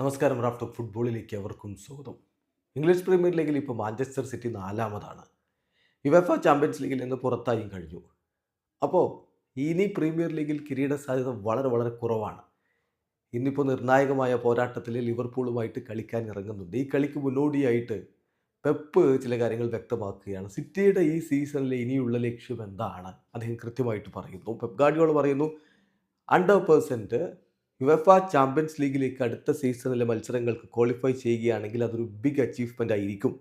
നമസ്കാരം റാഫ്റ്റർ ഫുട്ബോളിലേക്ക് അവർക്കും സ്വാഗതം. ഇംഗ്ലീഷ് പ്രീമിയർ ലീഗിൽ ഇപ്പോൾ മാഞ്ചസ്റ്റർ സിറ്റി നാലാമതാണ്. യുവഫ ചാമ്പ്യൻസ് ലീഗിൽ നിന്ന് പുറത്തായും കഴിഞ്ഞു. അപ്പോൾ ഇനി പ്രീമിയർ ലീഗിൽ കിരീട സാധ്യത വളരെ വളരെ കുറവാണ്. ഇന്നിപ്പോൾ നിർണായകമായ പോരാട്ടത്തിൽ ലിവർപൂളുമായിട്ട് കളിക്കാൻ ഇറങ്ങുന്നുണ്ട്. ഈ കളിക്ക് മുന്നോടിയായിട്ട് പെപ്പ് ചില കാര്യങ്ങൾ വ്യക്തമാക്കുകയാണ്. സിറ്റിയുടെ ഈ സീസണിലെ ഇനിയുള്ള ലക്ഷ്യം എന്താണ്? അദ്ദേഹം കൃത്യമായിട്ട് പറയുന്നു. പെപ്പ് ഗാർഡിയോൾ പറയുന്നു ഹൺഡ്രഡ് പേഴ്സന്റ് യുവഫ ചാമ്പ്യൻസ് ലീഗിലേക്ക് അടുത്ത സീസണിലെ മത്സരങ്ങൾക്ക് ക്വാളിഫൈ ചെയ്യുകയാണെങ്കിൽ അതൊരു ബിഗ് അച്ചീവ്മെന്റ് ആയിരിക്കും.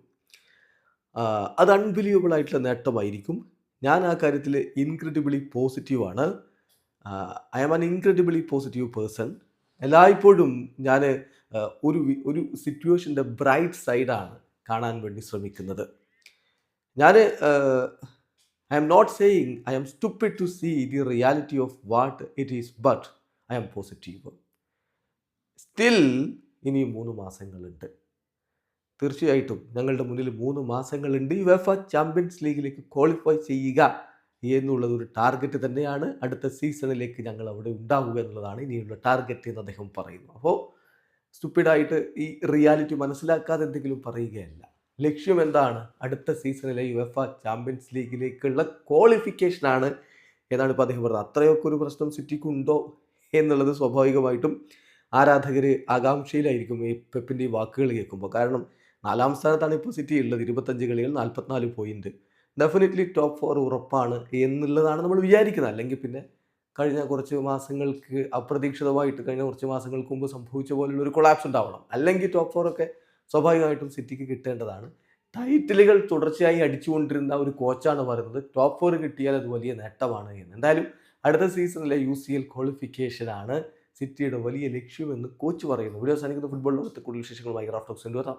അത് അൺബിലീവബിൾ ആയിട്ടുള്ള നേട്ടമായിരിക്കും. ഞാൻ ആ കാര്യത്തിൽ ഇൻക്രെഡിബിളി പോസിറ്റീവാണ് I am an incredibly positive person എല്ലായ്പ്പോഴും ഞാൻ ഒരു ഒരു സിറ്റുവേഷന്റെ ബ്രൈറ്റ് സൈഡാണ് കാണാൻ വേണ്ടി ശ്രമിക്കുന്നത്. ഞാൻ I'm not saying I'm stupid to see the reality of what it is but I am positive. Still ഇനി മൂന്ന് മാസങ്ങളുണ്ട്. തീർച്ചയായിട്ടും ഞങ്ങളുടെ മുന്നിൽ മൂന്ന് മാസങ്ങളുണ്ട്. യുവഫ ചാമ്പ്യൻസ് ലീഗിലേക്ക് ക്വാളിഫൈ ചെയ്യുക എന്നുള്ളത് ഒരു ടാർഗറ്റ് തന്നെയാണ്. അടുത്ത സീസണിലേക്ക് ഞങ്ങൾ അവിടെ ഉണ്ടാവുക എന്നുള്ളതാണ് ഇനിയുള്ള ടാർഗറ്റ് എന്ന് അദ്ദേഹം പറയുന്നു. അപ്പോൾ സ്റ്റുപ്പിഡായിട്ട് ഈ റിയാലിറ്റി മനസ്സിലാക്കാതെ എന്തെങ്കിലും പറയുകയല്ല. ലക്ഷ്യം എന്താണ്? അടുത്ത സീസണിലെ യു എഫ് ആ ചാമ്പ്യൻസ് ലീഗിലേക്കുള്ള ക്വാളിഫിക്കേഷനാണ് എന്നാണ് ഇപ്പോൾ അദ്ദേഹം പറഞ്ഞത്. അത്രയൊക്കെ ഒരു പ്രശ്നം സിറ്റിക്ക് ഉണ്ടോ? എന്നുള്ളത് സ്വാഭാവികമായിട്ടും ആരാധകർ ആകാംക്ഷയിലായിരിക്കും ഈ പെപ്പിന്റെ ഈ വാക്കുകൾ കേൾക്കുമ്പോൾ. കാരണം നാലാം സ്ഥാനത്താണ് ഇപ്പോൾ സിറ്റി ഉള്ളത്. ഇരുപത്തഞ്ച് കളികൾ നാൽപ്പത്തിനാല് പോയിന്റ് ഡെഫിനറ്റ്ലി ടോപ്പ് ഫോർ ഉറപ്പാണ് എന്നുള്ളതാണ് നമ്മൾ വിചാരിക്കുന്നത്. അല്ലെങ്കിൽ പിന്നെ കഴിഞ്ഞ കുറച്ച് മാസങ്ങൾക്ക് അപ്രതീക്ഷിതമായിട്ട് കഴിഞ്ഞ കുറച്ച് മാസങ്ങൾക്ക് മുമ്പ് സംഭവിച്ച പോലുള്ള ഒരു കൊളാപ്സ് ഉണ്ടാവണം. അല്ലെങ്കിൽ ടോപ്പ് ഫോർ ഒക്കെ സ്വാഭാവികമായിട്ടും സിറ്റിക്ക് കിട്ടേണ്ടതാണ്. ടൈറ്റിലുകൾ തുടർച്ചയായി അടിച്ചുകൊണ്ടിരുന്ന ഒരു കോച്ചാണ് പറയുന്നത്. ടോപ്പ് ഫോർ കിട്ടിയാൽ അത് വലിയ നേട്ടമാണ് എന്ന്. എന്തായാലും അടുത്ത സീസണിലെ യു സി എൽ ക്വാളിഫിക്കേഷനാണ് സിറ്റിയുടെ വലിയ ലക്ഷ്യമെന്ന് കോച്ച് പറയുന്നു. വീഡിയോ സാധിക്കുന്ന ഫുട്ബോൾ ലോകത്തെ കൂടുതൽ വിശേഷങ്ങളുമായി റാഫ്റ്റോക്സ് കൊണ്ടുവരാം